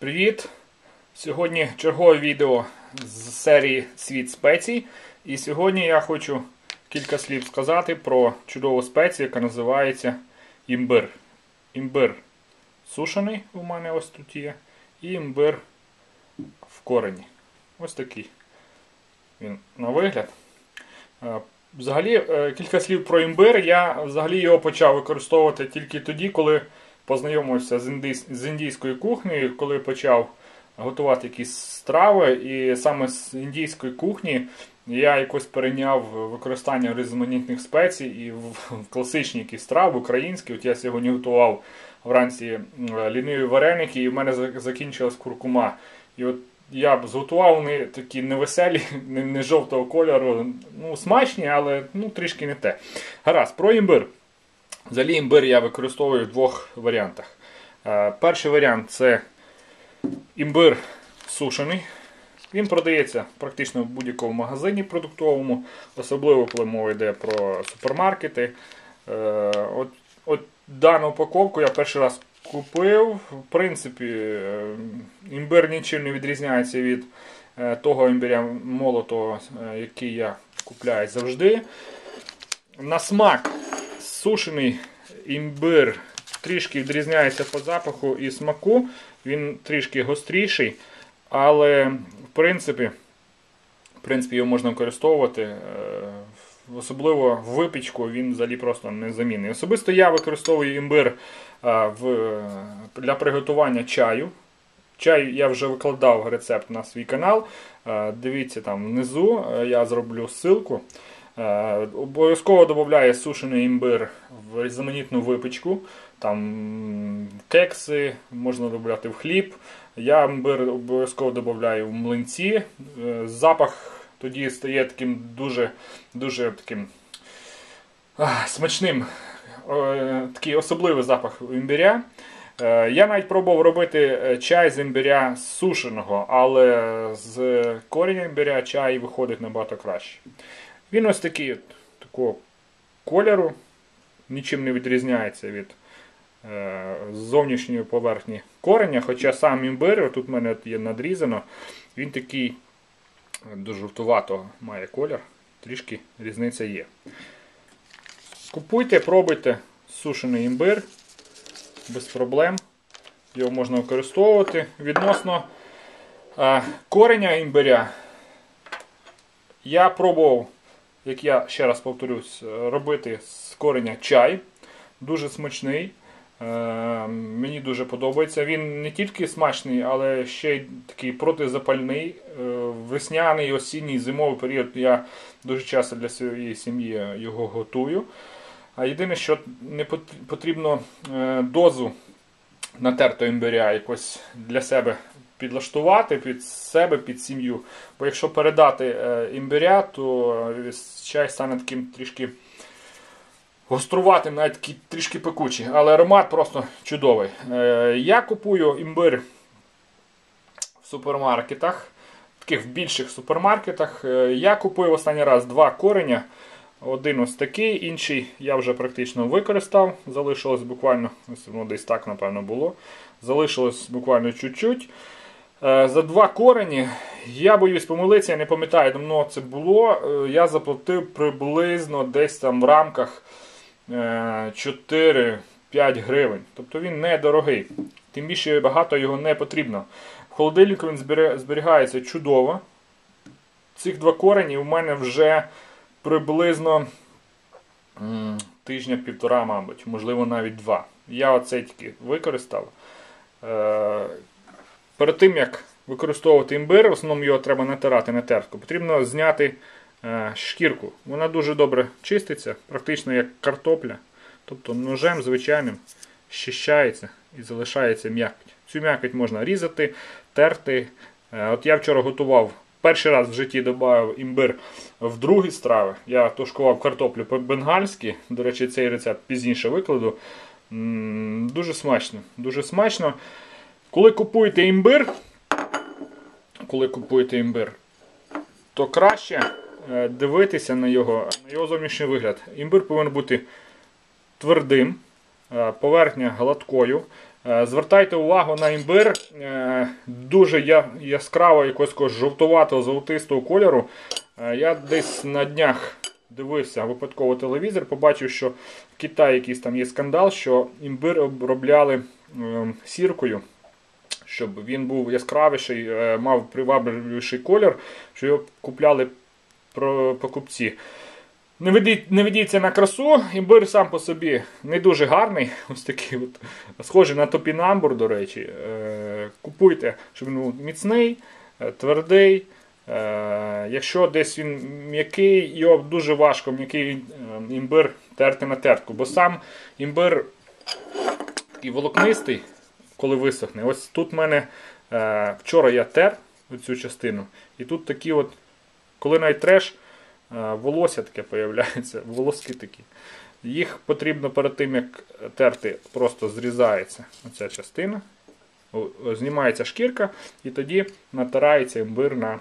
Привіт! Сьогодні чергове відео з серії Світ спецій. І сьогодні я хочу кілька слів сказати про чудову спецію, яка називається імбир. Імбир сушений у мене ось тут є. І імбир в корені. Ось такий він на вигляд. Е, Взагалі, е, кілька слів про імбир. Я взагалі його почав використовувати тільки тоді, коли познайомився з, індійсь- з індійською кухнею, коли почав готувати якісь страви. І саме з індійської кухні я якось перейняв використання різноманітних спецій і в, в класичні якісь страви, українські. От я сьогодні готував вранці ліниві вареники, і в мене закінчилась куркума. І от я зготував вони такі невеселі, не, не жовтого кольору. Ну, смачні, але ну, трішки не те. Гаразд, про імбир. Взагалі імбир я використовую в двох варіантах. Е, Перший варіант це імбир сушений. Він продається практично в будь-якому магазині продуктовому, особливо коли мова йде про супермаркети. Е, От, от дану упаковку я перший раз купив. В принципі, е, імбир нічим не відрізняється від того імбиря молотого, який я купляю завжди. На смак сушений імбир трішки відрізняється по запаху і смаку. Він трішки гостріший, але в принципі, в принципі його можна використовувати. е, Особливо в випічку він взагалі просто незамінний. Особисто я використовую імбир е, в, для приготування чаю. Чай я вже викладав рецепт на свій канал. Е, Дивіться там внизу, я зроблю ссылку. Е, Обов'язково додаю сушений імбир в різноманітну випічку. Там кекси, можна додати в хліб. Я імбир обов'язково додаю в млинці. Е, Запах тоді стає таким дуже, дуже таким смачним. Е, Такий особливий запах імбиря. Я навіть пробував робити чай з імбиря сушеного, але з коріння імбиря чай виходить набагато краще. Він ось такий от, такого кольору, нічим не відрізняється від е, зовнішньої поверхні кореня, хоча сам імбир, тут в мене є надрізано, він такий е, до жовтуватого має колір, трішки різниця є. Купуйте, пробуйте сушений імбир без проблем. Його можна використовувати. Відносно е, кореня імбиря. Я пробував, як я ще раз повторюсь, е, робити з кореня чай. Дуже смачний. Е, Мені дуже подобається. Він не тільки смачний, але ще й такий протизапальний. Е, Весняний, осінній, зимовий період я дуже часто для своєї сім'ї його готую. А єдине, що не потрібно дозу натертого імбиря якось для себе підлаштувати під себе, під сім'ю. Бо якщо передати е, імбиря, то е, чай стане таким трішки гоструватим, навіть такий трішки пекучий. Але аромат просто чудовий. Е, Я купую імбир в супермаркетах, таких в більших супермаркетах. Я купив останній раз два кореня. Один ось такий, інший я вже практично використав. Залишилось буквально, ось воно десь так, напевно, було. Залишилось буквально чуть-чуть. Е, За два корені, я боюсь помилитися, я не пам'ятаю, давно це було. Е, Я заплатив приблизно десь там в рамках е, 4-5 гривень. Тобто він недорогий. Тим більше багато його не потрібно. В холодильнику він зберігається чудово. Цих два корені у мене вже приблизно тижня-півтора, мабуть, можливо, навіть два. Я оцей тільки використав. Перед тим, як використовувати імбир, в основному його треба натирати на тертку, потрібно зняти е, шкірку. Вона дуже добре чиститься, практично як картопля. Тобто ножем звичайним щищається і залишається м'якоть. Цю м'якоть можна різати, терти. Е, От я вчора готував. Перший раз в житті додав імбир в другі страви. Я тушкував картоплю по-бенгальськи. До речі, цей рецепт пізніше викладу. Дуже смачно. Дуже смачно. Коли купуєте імбир, коли купуєте імбир, то краще е, дивитися на його, на його зовнішній вигляд. Імбир повинен бути твердим, е, поверхня гладкою. Е, Звертайте увагу на імбир. Дуже яскраво якогось жовтуватого золотистого кольору. Я десь на днях дивився випадково телевізор, побачив, що в Китаї якийсь там є скандал, що імбир обробляли ем, сіркою, щоб він був яскравіший, е, мав привабливіший колір, що його купляли покупці. Не ведіть, не ведіться на красу, імбир сам по собі не дуже гарний. Ось такий от, схожий на топінамбур, до речі. Е, купуйте, щоб він був міцний, е, твердий. Якщо десь він м'який, його дуже важко м'який імбир терти на тертку, бо сам імбир такий волокнистий, коли висохне. Ось тут в мене е, вчора я тер цю частину, і тут такі от, коли навіть треш, е, волосся таке появляється, волоски такі. Їх потрібно перед тим, як терти, просто зрізається оця частина, знімається шкірка, і тоді натирається імбир на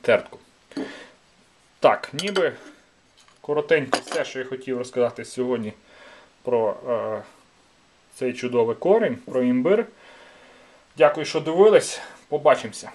тертку. Так, ніби коротенько все, що я хотів розказати сьогодні про е, цей чудовий корінь, про імбир. Дякую, що дивились. Побачимося.